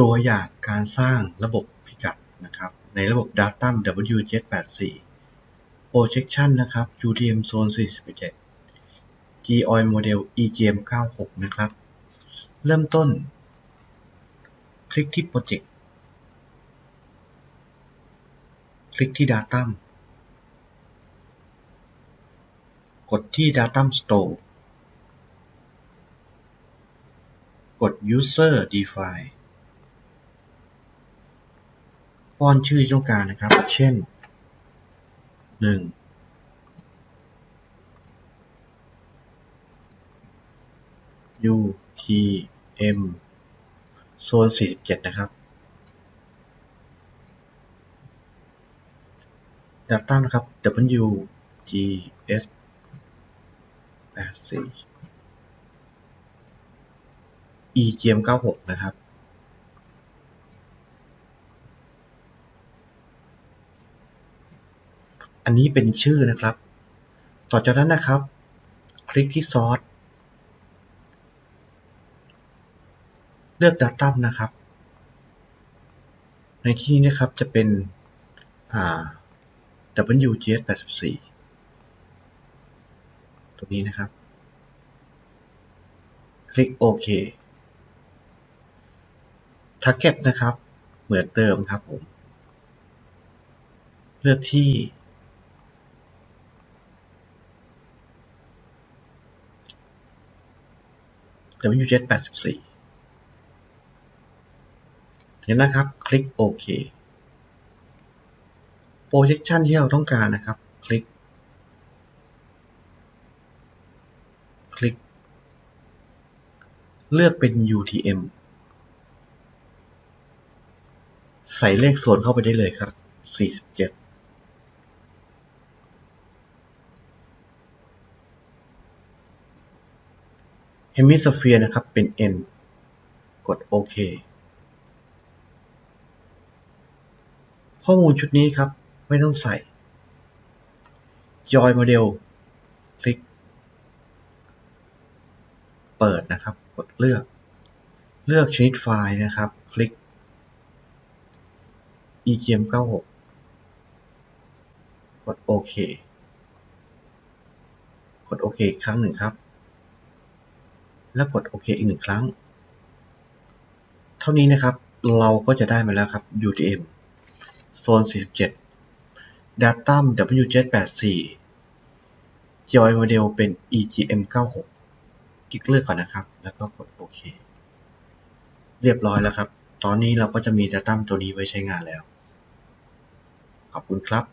ตัวอย่างการสร้างระบบพิกัดนะครับในระบบ Datum WJ84 Projection นะครับ UTM Zone 47 GOI Model EGM 96 นะครับ เริ่มต้น คลิกที่ Project คลิกที่ Datum กดที่ Datum Store กด User Define ป้อนชื่อที่ต้องการนะครับ เช่น1 U T M โซน 47 นะครับ Data นะครับ W G S 84 E G M 96 นะครับ อันนี้เป็นชื่อนะครับ ต่อจากนั้นนะครับ คลิกที่ Source เลือก Datum นะครับ ในที่นี้นะครับจะเป็นอ่า WGS 84ตรงนี้นะครับ คลิกโอเค Target นะครับ เหมือนเดิมครับผม เลือกที่ WGS 84 เห็นนะครับ คลิกโอเค projection ที่เราต้องการนะครับ คลิก คลิก เลือกเป็น UTM ใส่เลขส่วนเข้าไปได้เลยครับ 47 Hemisphere นะครับ เป็น N กดโอเคข้อมูลชุดนี้ครับ ไม่ต้องใส่ Joy Model คลิก เปิดนะครับ กดเลือก เลือกชนิดไฟล์นะครับ คลิก EGM 96กดโอเค กดโอเคอีกครั้งหนึ่งครับ แล้วกดโอเคอีกหนึ่งครั้ง เท่านี้นะครับเราก็จะได้มาแล้วครับ UTM โซน 47 Datum WJ84 Joy Model เป็น EGM 96คลิกเลือกก่อนนะครับ แล้วก็กดโอเค เรียบร้อยแล้วครับ ตอนนี้เราก็จะมี Datum ตัวนี้ไว้ใช้งานแล้ว ขอบคุณครับ